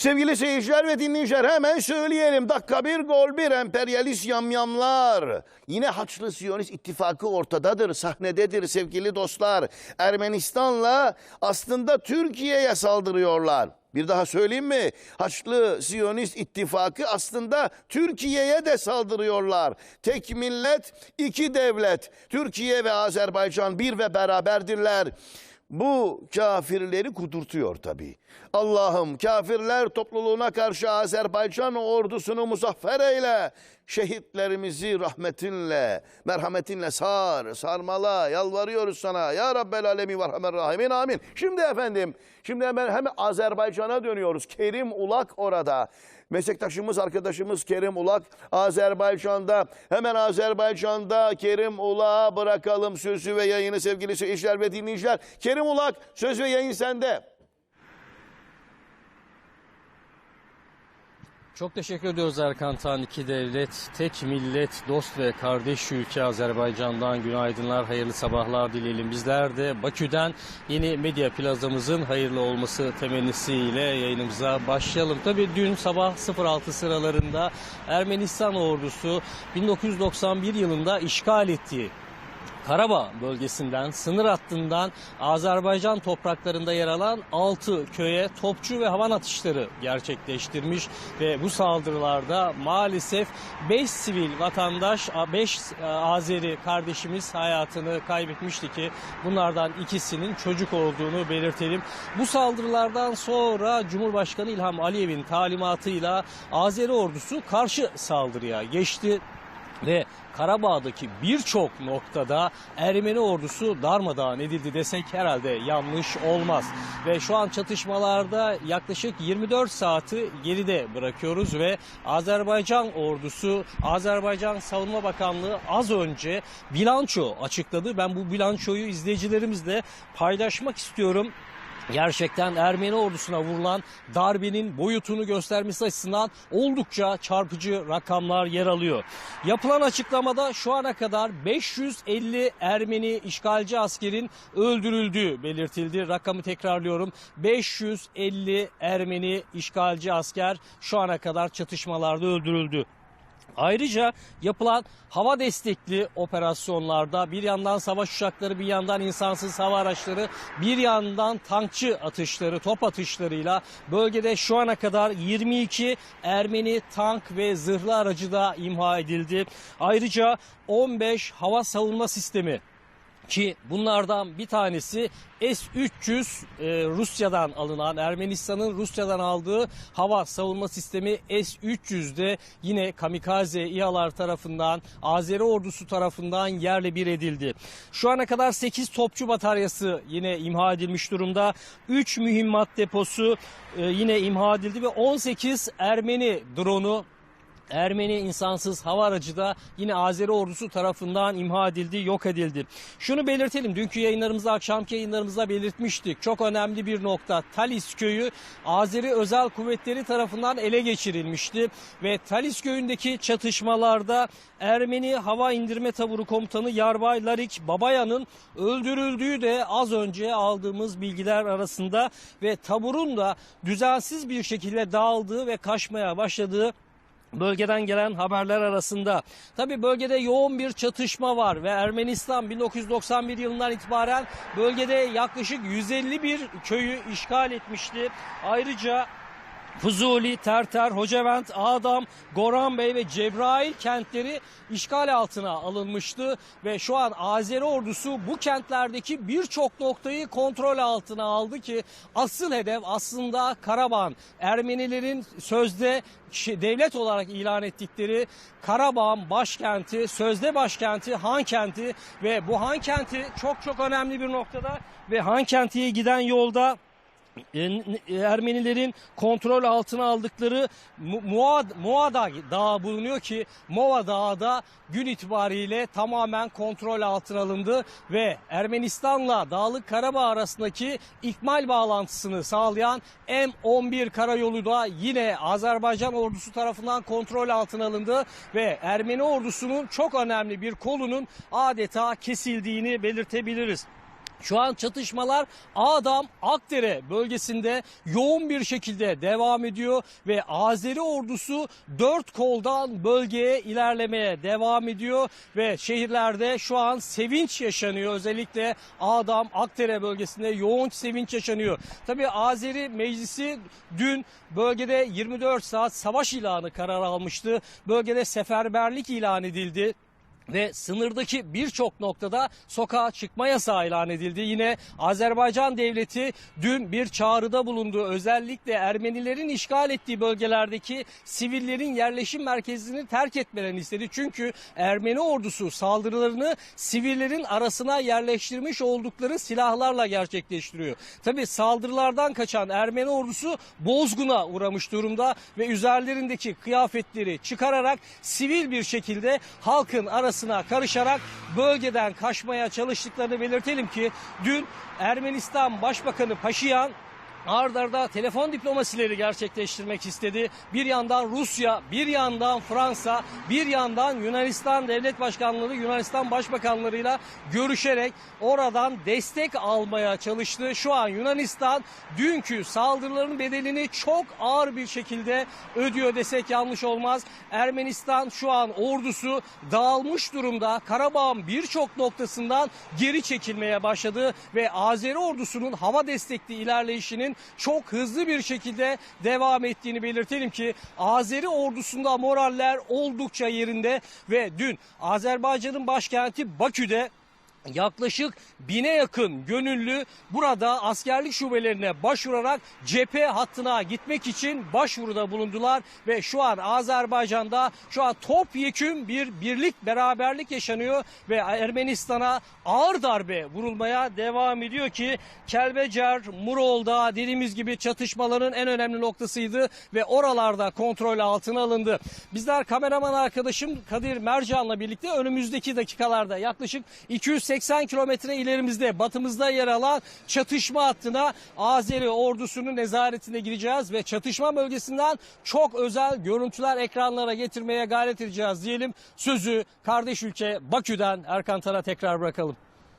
Sevgili seyirciler ve dinleyiciler hemen söyleyelim. Dakika bir gol bir emperyalist yamyamlar. Yine Haçlı Siyonist ittifakı ortadadır, sahnededir sevgili dostlar. Ermenistan'la aslında Türkiye'ye saldırıyorlar. Bir daha söyleyeyim mi? Haçlı Siyonist ittifakı aslında Türkiye'ye de saldırıyorlar. Tek millet, iki devlet. Türkiye ve Azerbaycan bir ve beraberdirler. Bu kafirleri kudurtuyor tabii. Allah'ım kafirler topluluğuna karşı Azerbaycan ordusunu muzaffer eyle. Şehitlerimizi rahmetinle, merhametinle sar, sarmala. Yalvarıyoruz sana. Ya Rabbel Alemin ve Rahman Rahimin. Amin. Şimdi efendim, şimdi hemen hemen Azerbaycan'a dönüyoruz. Kerim Ulak orada. Meslektaşımız, arkadaşımız Kerim Ulak Azerbaycan'da. Hemen Azerbaycan'da Kerim Ulak'a bırakalım sözü ve yayını sevgili seyirciler ve dinleyiciler. Kerim Ulak söz ve yayın sende. Çok teşekkür ediyoruz Erkan Tan. İki devlet, tek millet, dost ve kardeş ülke Azerbaycan'dan günaydınlar, hayırlı sabahlar dileyelim. Bizler de Bakü'den yeni medya plazamızın hayırlı olması temennisiyle yayınımıza başlayalım. Tabii dün sabah 06 sıralarında Ermenistan ordusu 1991 yılında işgal ettiği Karabağ bölgesinden, sınır hattından Azerbaycan topraklarında yer alan 6 köye topçu ve havan atışları gerçekleştirmiş ve bu saldırılarda maalesef 5 sivil vatandaş, 5 Azeri kardeşimiz hayatını kaybetmişti ki bunlardan ikisinin çocuk olduğunu belirtelim. Bu saldırılardan sonra Cumhurbaşkanı İlham Aliyev'in talimatıyla Azeri ordusu karşı saldırıya geçti Karabağ'daki birçok noktada Ermeni ordusu darmadağın edildi desek herhalde yanlış olmaz. Ve şu an çatışmalarda yaklaşık 24 saati geride bırakıyoruz ve Azerbaycan ordusu, Azerbaycan Savunma Bakanlığı az önce bilanço açıkladı. Ben bu bilançoyu izleyicilerimizle paylaşmak istiyorum gerçekten Ermeni ordusuna vurulan darbenin boyutunu göstermesi açısından oldukça çarpıcı rakamlar yer alıyor. Yapılan açıklamada şu ana kadar 550 Ermeni işgalci askerin öldürüldüğü belirtildi. Rakamı tekrarlıyorum. 550 Ermeni işgalci asker şu ana kadar çatışmalarda öldürüldü. Ayrıca yapılan hava destekli operasyonlarda bir yandan savaş uçakları bir yandan insansız hava araçları bir yandan tankçı atışları top atışlarıyla bölgede şu ana kadar 22 Ermeni tank ve zırhlı aracı da imha edildi. Ayrıca 15 hava savunma sistemi ki bunlardan bir tanesi S-300 e, Rusya'dan alınan Ermenistan'ın Rusya'dan aldığı hava savunma sistemi S-300'de yine kamikaze İHA'lar tarafından Azeri ordusu tarafından yerle bir edildi. Şu ana kadar 8 topçu bataryası yine imha edilmiş durumda. 3 mühimmat deposu e, yine imha edildi ve 18 Ermeni drone'u Ermeni insansız hava aracı da yine Azeri ordusu tarafından imha edildi, yok edildi. Şunu belirtelim, dünkü yayınlarımızda, akşamki yayınlarımızda belirtmiştik. Çok önemli bir nokta. Talis köyü Azeri özel kuvvetleri tarafından ele geçirilmişti. Ve Talis köyündeki çatışmalarda Ermeni hava indirme taburu komutanı Yarbay Larik Babayan'ın öldürüldüğü de az önce aldığımız bilgiler arasında ve taburun da düzensiz bir şekilde dağıldığı ve kaçmaya başladığı Bölgeden gelen haberler arasında tabi bölgede yoğun bir çatışma var ve Ermenistan 1991 yılından itibaren bölgede yaklaşık 151 köyü işgal etmişti. Ayrıca Fuzuli, Terter, Hocavent, Adam, Goran Bey ve Cebrail kentleri işgal altına alınmıştı ve şu an Azeri ordusu bu kentlerdeki birçok noktayı kontrol altına aldı ki asıl hedef aslında Karabağ. Ermenilerin sözde devlet olarak ilan ettikleri Karabağ başkenti, sözde başkenti Han kenti ve bu Han kenti çok çok önemli bir noktada ve Han kentiye giden yolda Ermenilerin kontrol altına aldıkları Muada Dağı bulunuyor ki Mova Dağı da gün itibariyle tamamen kontrol altına alındı ve Ermenistan'la Dağlık Karabağ arasındaki ikmal bağlantısını sağlayan M11 karayolu da yine Azerbaycan ordusu tarafından kontrol altına alındı ve Ermeni ordusunun çok önemli bir kolunun adeta kesildiğini belirtebiliriz. Şu an çatışmalar Adam Akdere bölgesinde yoğun bir şekilde devam ediyor ve Azeri ordusu dört koldan bölgeye ilerlemeye devam ediyor ve şehirlerde şu an sevinç yaşanıyor. Özellikle Adam Akdere bölgesinde yoğun sevinç yaşanıyor. Tabii Azeri Meclisi dün bölgede 24 saat savaş ilanı kararı almıştı. Bölgede seferberlik ilan edildi ve sınırdaki birçok noktada sokağa çıkma yasağı ilan edildi. Yine Azerbaycan devleti dün bir çağrıda bulundu. Özellikle Ermenilerin işgal ettiği bölgelerdeki sivillerin yerleşim merkezini terk etmelerini istedi. Çünkü Ermeni ordusu saldırılarını sivillerin arasına yerleştirmiş oldukları silahlarla gerçekleştiriyor. Tabi saldırılardan kaçan Ermeni ordusu bozguna uğramış durumda ve üzerlerindeki kıyafetleri çıkararak sivil bir şekilde halkın arasına karışarak bölgeden kaçmaya çalıştıklarını belirtelim ki dün Ermenistan Başbakanı Paşinyan ard arda telefon diplomasileri gerçekleştirmek istedi. Bir yandan Rusya, bir yandan Fransa, bir yandan Yunanistan devlet başkanları, Yunanistan başbakanlarıyla görüşerek oradan destek almaya çalıştı. Şu an Yunanistan dünkü saldırıların bedelini çok ağır bir şekilde ödüyor desek yanlış olmaz. Ermenistan şu an ordusu dağılmış durumda. Karabağ'ın birçok noktasından geri çekilmeye başladı ve Azeri ordusunun hava destekli ilerleyişinin çok hızlı bir şekilde devam ettiğini belirtelim ki Azeri ordusunda moraller oldukça yerinde ve dün Azerbaycan'ın başkenti Bakü'de yaklaşık bine yakın gönüllü burada askerlik şubelerine başvurarak cephe hattına gitmek için başvuruda bulundular ve şu an Azerbaycan'da şu an topyekün bir birlik beraberlik yaşanıyor ve Ermenistan'a ağır darbe vurulmaya devam ediyor ki Kelbecer, Murol'da dediğimiz gibi çatışmaların en önemli noktasıydı ve oralarda kontrol altına alındı. Bizler kameraman arkadaşım Kadir Mercan'la birlikte önümüzdeki dakikalarda yaklaşık 280 kilometre ilerimizde batımızda yer alan çatışma hattına Azeri ordusunun nezaretine gireceğiz ve çatışma bölgesinden çok özel görüntüler ekranlara getirmeye gayret edeceğiz diyelim. Sözü kardeş ülke Bakü'den Erkan Tan'a tekrar bırakalım.